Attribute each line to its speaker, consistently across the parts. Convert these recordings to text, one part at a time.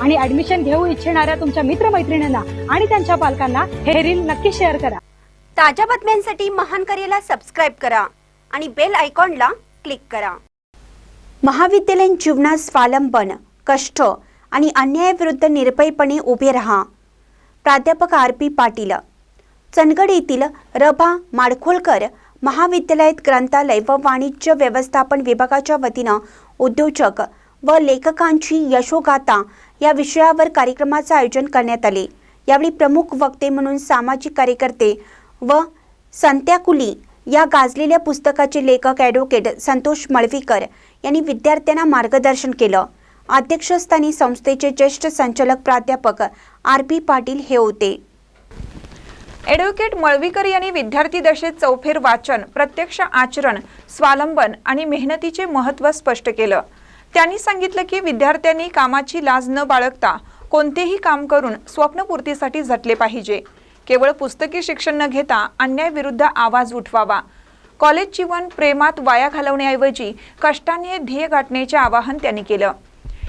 Speaker 1: आणि ऍडमिशन घेऊ इच्छिणाऱ्या तुमच्या मित्रमैत्रिणींना आणि त्यांच्या पालकांना हे रील नक्की शेअर करा.
Speaker 2: ताज्या बातम्यांसाठी महान करेला सबस्क्राईब करा आणि बेल आयकॉनला क्लिक करा. महाविद्यालयीन जीवनात स्वावलंबन कष्ट आणि अन्यायाविरुद्ध निर्भयपणे उभे रहा. प्राध्यापक आर पी पाटील. चंदगड येथील रभा माडखोलकर महाविद्यालयात ग्रंथालय व वाणिज्य व्यवस्थापन विभागाच्या वतीनं उद्योजक व लेखकांची यशोगाथा या विषयावर कार्यक्रमाचं आयोजन करण्यात आले. यावेळी प्रमुख वक्ते म्हणून सामाजिक कार्यकर्ते व संत्याकुली या गाजलेल्या पुस्तकाचे लेखक ॲडव्होकेट संतोष मळवीकर यांनी विद्यार्थ्यांना मार्गदर्शन केलं. अध्यक्षस्थानी संस्थेचे ज्येष्ठ संचालक प्राध्यापक आर पी पाटील हे होते.
Speaker 3: ॲडव्होकेट मळवीकर यांनी विद्यार्थी दशेत चौफेर वाचन प्रत्यक्ष आचरण स्वावलंबन आणि मेहनतीचे महत्त्व स्पष्ट केलं. त्यांनी सांगितलं की विद्यार्थ्यांनी कामाची लाज न बाळगता कोणतेही काम करून स्वप्नपूर्तीसाठी झटले पाहिजे. केवळ पुस्तकी शिक्षण न घेता अन्यायविरुद्ध आवाज उठवावा. कॉलेज जीवन प्रेमात वाया घालवण्याऐवजी कष्टाने ध्येय गाठण्याचे आवाहन त्यांनी केलं.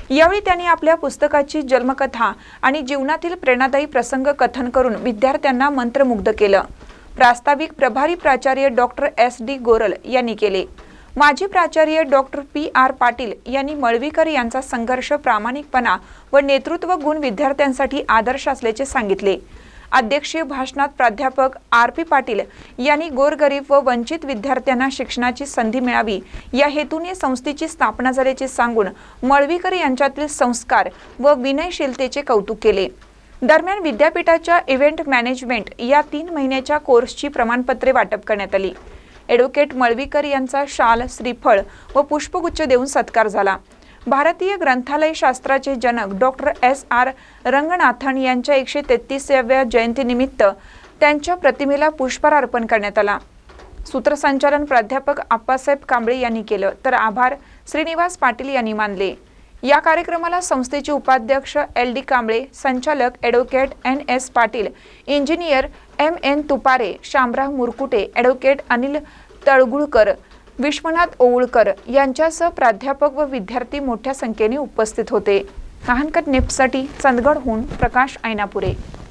Speaker 3: यावेळी त्यांनी आपल्या पुस्तकाची जन्मकथा आणि जीवनातील प्रेरणादायी प्रसंग कथन करून विद्यार्थ्यांना मंत्रमुग्ध केलं. प्रास्ताविक प्रभारी प्राचार्य डॉक्टर एस डी गोरल यांनी केले. माजी प्राचार्य डॉक्टर पी आर पाटील यांनी मळवीकर यांचा संघर्ष प्रामाणिकपणा व नेतृत्व गुण विद्यार्थ्यांसाठी आदर्श असल्याचे सांगितले. अध्यक्षीय भाषणात प्राध्यापक आर पी पाटील यांनी गोरगरीब व वंचित विद्यार्थ्यांना शिक्षणाची संधी मिळावी या हेतूने संस्थेची स्थापना झाल्याचे सांगून मळवीकर यांच्यातील संस्कार व विनयशीलतेचे कौतुक केले. दरम्यान विद्यापीठाच्या इव्हेंट मॅनेजमेंट या तीन महिन्याच्या कोर्सची प्रमाणपत्रे वाटप करण्यात आली. ॲडव्होकेट मळवीकर यांचा शाल श्रीफळ व पुष्पगुच्छ देऊन सत्कार झाला. भारतीय ग्रंथालय शास्त्राचे जनक डॉक्टर एस. आर. रंगनाथन यांच्या एकशे तेहतीसाव्या जयंतीनिमित्त त्यांच्या प्रतिमेला पुष्पहार अर्पण करण्यात आला. सूत्रसंचालन प्राध्यापक आप्पासाहेब कांबळे यांनी केलं. तर आभार श्रीनिवास पाटील यांनी मानले. या कार्यक्रमाला संस्थेचे उपाध्यक्ष एल डी कांबळे संचालक advocate N S Patil engineer M N Tupare Shamrao Murkute advocate Anil Talgulkar Vishwanath Ovalkar यांच्यासह प्राध्यापक व विद्यार्थी मोठ्या संख्येने उपस्थित होते. कहाणकट नेपसाठी चंदगडहून प्रकाश ऐनापुरे.